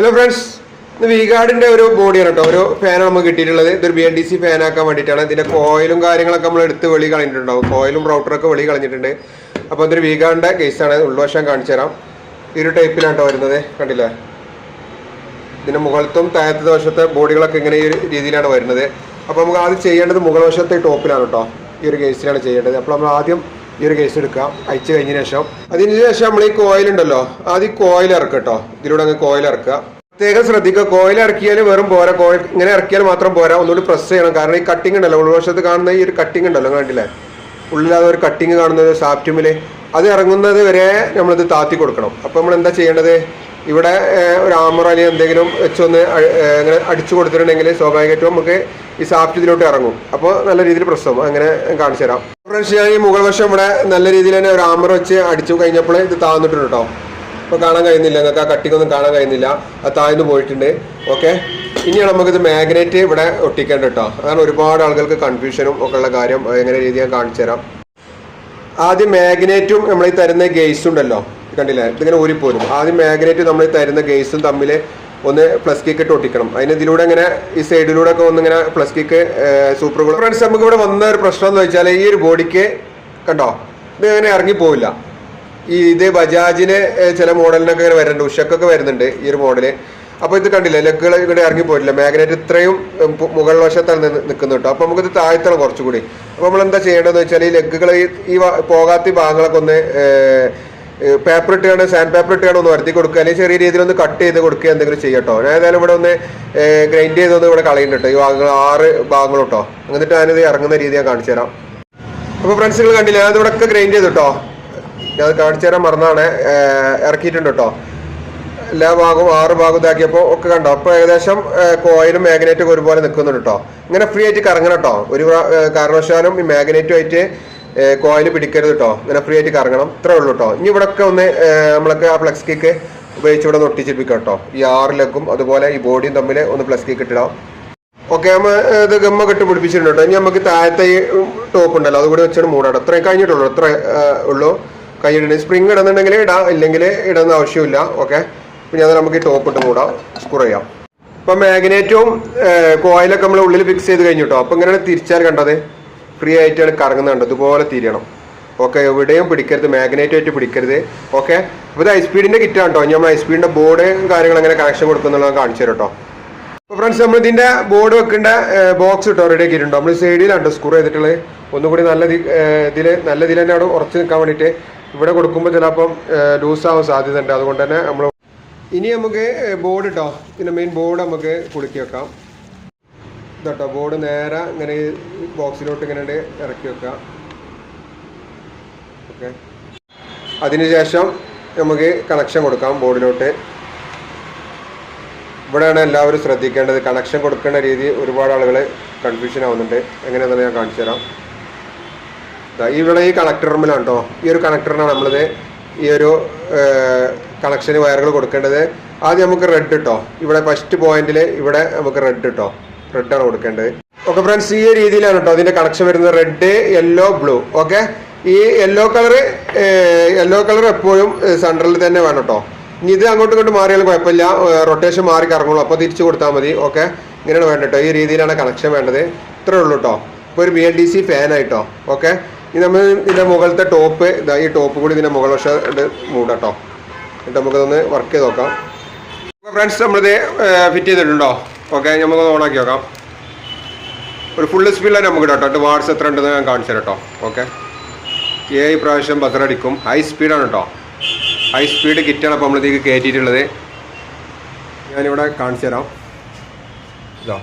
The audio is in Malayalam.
ഹലോ ഫ്രണ്ട്സ് ഇത് വിഗാർഡിന്റെ ഒരു ബോഡിയാണ് കേട്ടോ ഒരു ഫാനാണ് നമുക്ക് കിട്ടിയിട്ടുള്ളത്. ഇതൊരു B N D C fan ആക്കാൻ വേണ്ടിയിട്ടാണ്. ഇതിന്റെ കോയിലും കാര്യങ്ങളൊക്കെ നമ്മൾ എടുത്ത് വെളി കളഞ്ഞിട്ടുണ്ടാവും. കോയിലും റൗട്ടറൊക്കെ വെളി കളഞ്ഞിട്ടുണ്ട്. അപ്പോൾ ഇതൊരു കേസ് കേസാണ് ഉൾവശം കാണിച്ചു തരാം. ഈ ഒരു ടൈപ്പിലാണ് കേട്ടോ വരുന്നത്. കണ്ടില്ലേ? ഇതിന്റെ മുകളത്തും താഴത്തെ വശത്തെ ബോഡികളൊക്കെ ഇങ്ങനെ ഈ ഒരു രീതിയിലാണ് വരുന്നത്. അപ്പോൾ നമുക്ക് ആദ്യം ചെയ്യേണ്ടത് മുകൾ വശത്തെ ടോപ്പിലാണ് കേട്ടോ ഈ ഒരു കേസിലാണ് ചെയ്യേണ്ടത്. അപ്പോൾ നമ്മൾ ആദ്യം ഈ ഒരു കേസ് എടുക്കാം. അയച്ചു കഴിഞ്ഞ ശേഷം. അതിന് ശേഷം നമ്മൾ ഈ കോയിൽ ഉണ്ടല്ലോ ആദ്യം കോയിൽ ഇറക്കുക കേട്ടോ ഇതിലൂടെ അങ്ങ് കോയിൽ ഇറക്കുക. പ്രത്യേകം ശ്രദ്ധിക്കുക കോയിൽ ഇറക്കിയാൽ വെറും പോരാ. കോയിൽ ഇങ്ങനെ ഇറക്കിയാൽ മാത്രം പോരാ. ഒന്നുകൂടി പ്രസ് ചെയ്യണം. കാരണം ഈ കട്ടിങ് ഉണ്ടല്ലോ ഉൾവശത്ത് കാണുന്ന ഈ ഒരു കട്ടിങ് ഉണ്ടല്ലോ കണ്ടില്ലേ? ഉള്ളിലാതെ ഒരു കട്ടിങ് കാണുന്നത് സാപ്റ്റുമിൽ അത് ഇറങ്ങുന്നത് വരെ നമ്മളിത് താത്തി കൊടുക്കണം. അപ്പോൾ നമ്മൾ എന്താ ചെയ്യേണ്ടത്? ഇവിടെ ഒരു ആമറ അല്ലെങ്കിൽ എന്തെങ്കിലും വെച്ചൊന്ന് അങ്ങനെ അടിച്ചു കൊടുത്തിട്ടുണ്ടെങ്കിൽ സ്വാഭാവികമായിട്ടും നമുക്ക് ഈ സാഫ്റ്റ് ഇതിലോട്ട് ഇറങ്ങും. അപ്പോൾ നല്ല രീതിയിൽ പ്രശ്നം. അങ്ങനെ കാണിച്ചു തരാം. ഫ്രണ്ട്സ് ഞാൻ ഈ മുകൾ വശം ഇവിടെ നല്ല രീതിയിൽ തന്നെ ഒരു ആമറ വെച്ച് അടിച്ചു കഴിഞ്ഞപ്പോൾ ഇത് താന്നിട്ടുണ്ട് കേട്ടോ. ഇപ്പോൾ കാണാൻ കഴിയുന്നില്ല. നിങ്ങൾക്ക് ആ കട്ടിക്കൊന്നും കാണാൻ കഴിയുന്നില്ല. അത് താഴ്ന്നു പോയിട്ടുണ്ട്. ഓക്കെ? ഇനിയാണ് നമുക്കിത് മാഗ്നറ്റ് ഇവിടെ ഒട്ടിക്കേണ്ടത് കേട്ടോ. അതാണ് ഒരുപാട് ആളുകൾക്ക് കൺഫ്യൂഷനും ഒക്കെ ഉള്ള കാര്യം. എങ്ങനെ രീതി ഞാൻ കാണിച്ചു തരാം. ആദ്യം മാഗ്നേറ്റും നമ്മൾ ഈ തരുന്ന ഗെയ്സ് ഉണ്ടല്ലോ. കണ്ടില്ലേ? ഇതിങ്ങനെ ഊരിപ്പോരും. ആദ്യം മാഗ്നേറ്റ് നമ്മൾ തരുന്ന ഗെയ്സും തമ്മിൽ ഒന്ന് പ്ലസ് കിക്ക് ഇട്ട് ഒട്ടിക്കണം. അതിന് ഇതിലൂടെ ഇങ്ങനെ ഈ സൈഡിലൂടെ ഒക്കെ ഒന്നിങ്ങനെ plus kick super goal friends നമുക്ക് ഇവിടെ വന്ന ഒരു പ്രശ്നം എന്ന് വെച്ചാൽ ഈ ഒരു ബോഡിക്ക് കണ്ടോ? ഇത് ഇങ്ങനെ ഇറങ്ങിപ്പോവില്ല ഈ ഇത് ബജാജിന് ചില മോഡലിനൊക്കെ ഇങ്ങനെ വരുന്നുണ്ട്. ഉഷക്കൊക്കെ വരുന്നുണ്ട് ഈ ഒരു മോഡൽ അപ്പോൾ ഇത് കണ്ടില്ലേ? ലെഗുകൾ ഇവിടെ ഇറങ്ങി പോയില്ല മാഗ്നറ്റ് ഇത്രയും മുകൾ നിന്ന് നിൽക്കുന്നത് കേട്ടോ. അപ്പോൾ നമുക്കിത് താഴ്ത്തണം കുറച്ചുകൂടി. അപ്പോൾ നമ്മൾ എന്താ ചെയ്യേണ്ടതെന്ന് വെച്ചാൽ ഈ ലെഗുകൾ ഈ പോകാത്ത ഭാഗങ്ങളൊക്കെ ഒന്ന് പേപ്പർ ഇട്ടാണ് സാൻഡ് പേപ്പർ ഇട്ടാണ് ഒന്ന് വരുത്തി കൊടുക്കുക. അല്ലെങ്കിൽ ചെറിയ രീതിയിൽ ഒന്ന് കട്ട് ചെയ്ത് കൊടുക്കുക എന്തെങ്കിലും ചെയ്യട്ടോ. ഞാൻ ഏതായാലും ഇവിടെ ഒന്ന് ഗ്രൈൻഡ് ചെയ്തൊന്ന് ഇവിടെ കളയുന്നുണ്ട് ഈ ഭാഗങ്ങൾ ആറ് ഭാഗങ്ങൾ കേട്ടോ എന്നിട്ട് ഞാനിത് ഇറങ്ങുന്ന രീതി ഞാൻ കാണിച്ചു തരാം. അപ്പോൾ ഫ്രണ്ട്സ് നിങ്ങൾ കണ്ടില്ല ഞാൻ ഇവിടെ ഒക്കെ ഗ്രൈൻഡ് ചെയ്തു കേട്ടോ. ഞാൻ കാണിച്ചു തരാൻ മറന്നാണ്. ഇറക്കിയിട്ടുണ്ട് കേട്ടോ. എല്ലാ ഭാഗവും ആറ് ഭാഗം ഇതാക്കിയപ്പോൾ ഒക്കെ കണ്ടോ. അപ്പോൾ ഏകദേശം കോയിലും മാഗ്നറ്റും ഒരുപോലെ നിൽക്കുന്നുണ്ട് കേട്ടോ. ഇങ്ങനെ ഫ്രീ ആയിട്ട് കറങ്ങണം കേട്ടോ. ഒരു കാരണവശാലും ഈ മാഗ്നറ്റുമായിട്ട് കോയിൽ പിടിക്കരുത് കേട്ടോ ഇങ്ങനെ ഫ്രീ ആയിട്ട് കറങ്ങണം. ഇത്രേ ഉള്ളൂ കേട്ടോ ഇനി ഇവിടെ ഒക്കെ ഒന്ന് നമ്മളൊക്കെ ആ ഫ്ലക്സ് കിക്ക് ഉപയോഗിച്ച് ഇവിടെ ഒട്ടിച്ചിരിപ്പിക്കാം കേട്ടോ ഈ ആറ് ലെഗും അതുപോലെ ഈ ബോഡിയും തമ്മിൽ ഒന്ന് ഫ്ലക്സ് കിക്ക് ഇട്ടിടാം. ഓക്കെ നമ്മൾ ഇത് ഗമ്മ കെട്ട് പിടിപ്പിച്ചിട്ടുണ്ട് കേട്ടോ ഇനി നമുക്ക് താഴത്തെ ഈ ടോപ്പ് ഉണ്ടല്ലോ അതുകൂടി വെച്ചിട്ട് മൂടാം അത്രയും കഴിഞ്ഞിട്ടുള്ളൂ അത്ര ഉള്ളൂ. കഴിഞ്ഞിട്ടുണ്ട് സ്പ്രിങ് ഇടുന്നുണ്ടെങ്കിൽ ഇടാം ഇല്ലെങ്കിൽ ഇടുന്ന ആവശ്യമില്ല. ഓക്കെ പിന്നെ അത് നമുക്ക് ഈ ടോപ്പ് ഇട്ട് മൂടാം. സ്ക്രൂ ചെയ്യാം. ഇപ്പം മാഗ്നേറ്റും കോയിലൊക്കെ നമ്മൾ ഉള്ളിൽ ഫിക്സ് ചെയ്ത് കഴിഞ്ഞു കേട്ടോ അപ്പം ഇങ്ങനെ തിരിച്ചാൽ കണ്ടത്. ഫ്രീ ആയിട്ടാണ് കറങ്ങുന്നുണ്ട്. ഇതുപോലെ തിരിയണം. ഓക്കെ എവിടെയും പിടിക്കരുത്. മാഗ്നേറ്റ് ആയിട്ട് പിടിക്കരുത്. ഓക്കെ അപ്പോൾ ഇത് ഐ സ്പീഡിന്റെ കിറ്റാണ് കേട്ടോ ഐ സ്പീഡിന്റെ ബോർഡ് കാര്യങ്ങൾ അങ്ങനെ കണക്ഷൻ കൊടുക്കുന്നുള്ളത് കാണിച്ചു തരാം കേട്ടോ അപ്പോൾ ഫ്രണ്ട്സ് നമ്മൾ ഇതിന്റെ ബോർഡ് വെക്കേണ്ട ബോക്സ് ഇട്ടോ റെഡി ആക്കിയിട്ടുണ്ട്. നമ്മൾ സൈഡിലാണ് സ്ക്രൂ ചെയ്തിട്ടുള്ളത്. ഒന്നുകൂടി നല്ല ഇതിൽ നല്ല ഇതിൽ തന്നെ അവിടെ ഉറച്ച് നിൽക്കാൻ വേണ്ടിയിട്ട് ഇവിടെ കൊടുക്കുമ്പോൾ ചിലപ്പം ലൂസ് ആവാൻ സാധ്യത ഉണ്ട് അതുകൊണ്ട് തന്നെ നമ്മൾ ഇനി നമുക്ക് ബോർഡ് ഇട്ടോ പിന്നെ മെയിൻ ബോർഡ് നമുക്ക് കുളിക്കി വെക്കാം. ഇതട്ടോ ബോർഡ് നേരെ ഇങ്ങനെ ബോക്സിലോട്ട് ഇങ്ങനെ ഇറക്കി വെക്കാം ഓക്കെ അതിനുശേഷം നമുക്ക് കണക്ഷൻ കൊടുക്കാം ബോർഡിലോട്ട് ഇവിടെയാണ് എല്ലാവരും ശ്രദ്ധിക്കേണ്ടത്. കണക്ഷൻ കൊടുക്കേണ്ട രീതി ഒരുപാട് ആളുകൾ കൺഫ്യൂഷൻ ആവുന്നുണ്ട്. എങ്ങനെയാണെന്ന് ഞാൻ കാണിച്ചു തരാം. ഇവിടെ ഈ കണക്ടർ റൂമിലാണ് കേട്ടോ ഈ ഒരു കണക്ടറിനാണ് നമ്മളിത് ഈ ഒരു കണക്ഷന് വയറുകൾ കൊടുക്കേണ്ടത്. ആദ്യം നമുക്ക് റെഡ് ഇട്ടോ. ഇവിടെ ഫസ്റ്റ് പോയിന്റിൽ ഇവിടെ നമുക്ക് റെഡ് ഇട്ടോ. റെഡാണ് കൊടുക്കേണ്ടത്. ഓക്കെ ഫ്രണ്ട്സ് ഈ രീതിയിലാണ് കേട്ടോ അതിന്റെ കണക്ഷൻ വരുന്നത്. റെഡ് യെല്ലോ ബ്ലൂ ഓക്കെ ഈ യെല്ലോ കളർ യെല്ലോ കളർ എപ്പോഴും സെൻട്രലിൽ തന്നെ വേണം കേട്ടോ ഇനി ഇത് അങ്ങോട്ടും ഇങ്ങോട്ടും മാറിയാലും കുഴപ്പമില്ല. റൊട്ടേഷൻ മാറി കറങ്ങുള്ളൂ. അപ്പോൾ തിരിച്ചു കൊടുത്താൽ മതി. ഓക്കെ ഇങ്ങനെയാണ് വേണ്ടത് കേട്ടോ ഈ രീതിയിലാണ് കണക്ഷൻ വേണ്ടത്. ഇത്രേ ഉള്ളൂ കേട്ടോ ഇപ്പോൾ ഒരു B L D C fan ആയിട്ടോ ഓക്കെ ഇനി നമ്മൾ ഇതിന്റെ മുകളിലത്തെ ടോപ്പ് ഇതാ ഈ ടോപ്പ് കൂടി ഇതിന്റെ മുകൾ വശം മൂടട്ടോ എന്നിട്ട് നമുക്കതൊന്ന് വർക്ക് ചെയ്ത് നോക്കാം. ഫ്രണ്ട്സ് നമ്മളിത് ഫിറ്റ് ചെയ്തിട്ടുണ്ടോ? ഓക്കെ നമുക്കൊന്ന് ഓണാക്കി നോക്കാം. ഒരു ഫുൾ സ്പീഡിലാണ് നമുക്ക് ഇടാം കേട്ടോ. വാട്സ് എത്ര ഉണ്ടെന്ന് ഞാൻ കാണിച്ചു കേട്ടോ. ഓക്കെ ഏ പ്രാവശ്യം ബസറടിക്കും ഹൈ സ്പീഡാണ് കേട്ടോ. ഹൈ സ്പീഡ് കിറ്റാണ് അപ്പോൾ നമ്മളിതേക്ക് കയറ്റിയിട്ടുള്ളത് ഞാനിവിടെ കാണിച്ചു തരാം. ഇതാ.